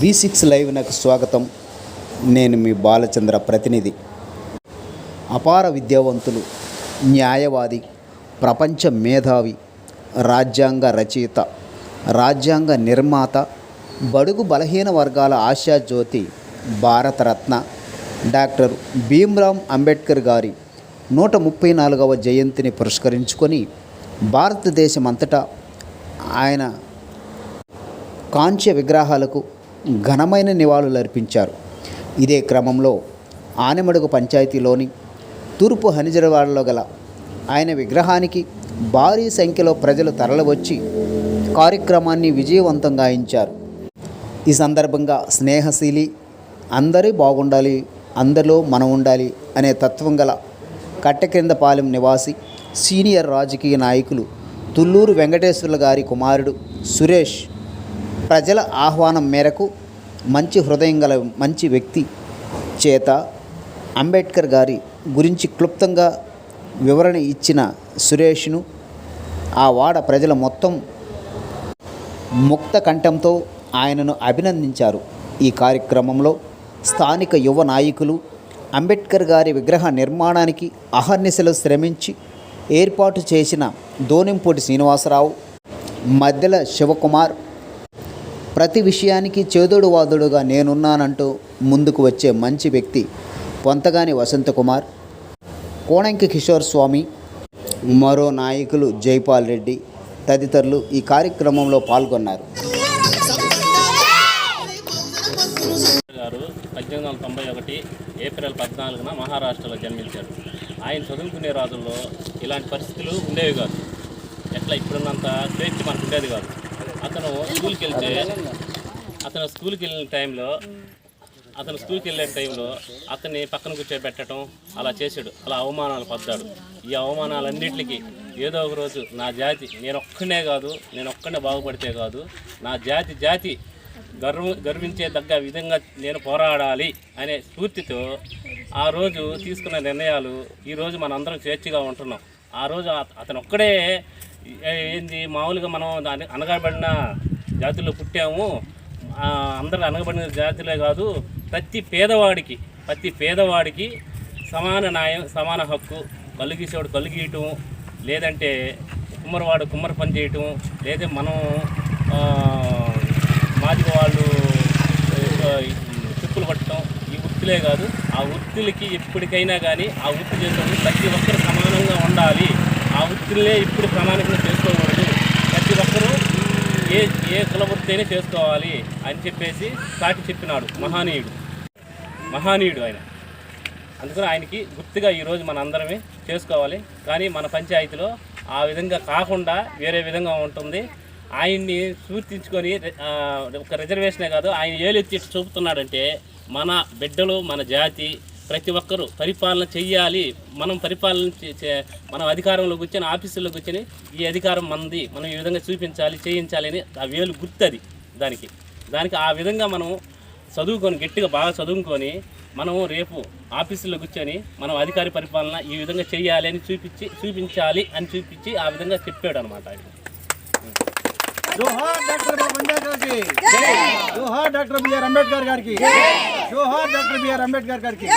V six live నాకు స్వాగతం. నేను మీ బాలచంద్ర ప్రతినిధి. అపార విద్యావంతులు న్యాయవాది ప్రపంచ మేధావి రాజ్యాంగ రచయిత రాజ్యాంగ నిర్మాత బడుగు బలహీన వర్గాల ఆశాజ్యోతి భారతరత్న డాక్టర్ భీమ్రామ్ అంబేద్కర్ గారి నూట ముప్పై నాలుగవ జయంతిని పురస్కరించుకొని భారతదేశమంతటా ఆయన కాంస్య విగ్రహాలకు ఘనమైన నివాళులర్పించారు ఇదే క్రమంలో ఆనెమడుగు పంచాయతీలోని తూర్పు హనిజరవాడలో గల ఆయన విగ్రహానికి భారీ సంఖ్యలో ప్రజలు తరలివచ్చి కార్యక్రమాన్ని విజయవంతంగా గాయించారు. ఈ సందర్భంగా స్నేహశీలి అందరి బాగుండాలి అందరిలో మనం ఉండాలి అనే తత్వం గల కట్టెక్రిందపాలెం నివాసి సీనియర్ రాజకీయ నాయకులు తుళ్ళూరు వెంకటేశ్వర్ల గారి కుమారుడు సురేష్ ప్రజల ఆహ్వానం మేరకు మంచి హృదయం గల మంచి వ్యక్తి చేత అంబేద్కర్ గారి గురించి క్లుప్తంగా వివరణ ఇచ్చిన సురేష్ను ఆ వాడ ప్రజల మొత్తం ముక్త కంఠంతో ఆయనను అభినందించారు. ఈ కార్యక్రమంలో స్థానిక యువ నాయకులు అంబేద్కర్ గారి విగ్రహ నిర్మాణానికి అహర్నిశలు శ్రమించి ఏర్పాటు చేసిన దోనింపూటి శ్రీనివాసరావు మద్దెల శివకుమార్ ప్రతి విషయానికి చేదోడు వాదుడుగా నేనున్నానంటూ ముందుకు వచ్చే మంచి వ్యక్తి పొంతగాని వసంతకుమార్ కోణంకి కిషోర్ స్వామి మరో నాయకులు జైపాల్ రెడ్డి తదితరులు ఈ కార్యక్రమంలో పాల్గొన్నారు. గారు పద్దెనిమిది వందల తొంభై ఒకటి ఏప్రిల్ పద్నాలుగున మహారాష్ట్రలో జన్మించాడు ఆయన చదువుకునే రోజుల్లో ఇలాంటి పరిస్థితులు ఉండేవి కాదు. ఎట్లా ఇప్పుడున్నంత స్వేచ్ఛ మనకు ఉండేది కాదు. అతను స్కూల్కి వెళ్తే అతను స్కూల్కి వెళ్ళిన టైంలో అతను స్కూల్కి వెళ్ళే టైంలో అతన్ని పక్కన కూర్చోబెట్టడం అలా చేశాడు. అలా అవమానాలు పడ్డాడు. ఈ అవమానాలన్నింటికి ఏదో ఒక రోజు నా జాతి నేను ఒక్కనే కాదు నేను ఒక్కనే బాగుపడితే కాదు నా జాతి జాతి గర్వ గర్వించే తగ్గ విధంగా నేను పోరాడాలి అనే స్ఫూర్తితో ఆ రోజు తీసుకున్న నిర్ణయాలు ఈరోజు మనందరం స్వేచ్ఛగా ఉంటున్నాం. ఆ రోజు అత- అతను ఒక్కడే ఏంది? మామూలుగా మనం అనగబడిన జాతుల్లో పుట్టాము. అందరూ అనగబడిన జాతులే కాదు ప్రతి పేదవాడికి ప్రతి పేదవాడికి సమాన న్యాయం సమాన హక్కు. కలుగీసేవాడు కలుగీయటం లేదంటే కుమ్మరివాడు కుమ్మరి పని చేయటం లేదా మనం మాది వాళ్ళు చిక్కులు చెప్పులు పట్టడం ఈ వృత్తులే కాదు. ఆ వృత్తులకి ఎప్పటికైనా కానీ ఆ వృత్తి చేసేవాళ్ళు ప్రతి ఒక్కరు సమానంగా ఉండాలి. ఆ వృత్తులనే ఇప్పుడు ప్రామాణికంగా చేసుకోకూడదు. ప్రతి ఒక్కరూ ఏ ఏ కుల వృత్తి అయినా చేసుకోవాలి అని చెప్పేసి సాటి చెప్పినాడు మహానీయుడు. మహానీయుడు ఆయన. అందుకని ఆయనకి గుర్తుగా ఈరోజు మన అందరమే చేసుకోవాలి. కానీ మన పంచాయతీలో ఆ విధంగా కాకుండా వేరే విధంగా ఉంటుంది. ఆయన్ని స్ఫూర్తించుకొని ఒక రిజర్వేషనే కాదు ఆయన ఏలెత్తి చూపుతున్నాడంటే మన బిడ్డలు మన జాతి ప్రతి ఒక్కరూ పరిపాలన చెయ్యాలి. మనం పరిపాలన చే- మనం అధికారంలో కూర్చొని ఆఫీసుల్లోకి కూర్చొని ఈ అధికారం మనది. మనం ఈ విధంగా చూపించాలి చేయించాలి అని ఆ వేలు గుర్తుంది దానికి. దానికి ఆ విధంగా మనం చదువుకొని గట్టిగా బాగా చదువుకొని మనం రేపు ఆఫీసులో కూర్చొని మనం అధికారి పరిపాలన ఈ విధంగా చేయాలి అని చూపించి చూపించాలి అని చూపించి ఆ విధంగా చెప్పాడు అనమాట ఆయన. జోహార్ డాక్టర్ బాబు అంబేద్కర్ గారికి జోహార్ డాక్టర్ బిఆర్ అంబేద్కర్ గారికి జోహార్ డాక్టర్ బిఆర్ అంబేద్కర్ గారికి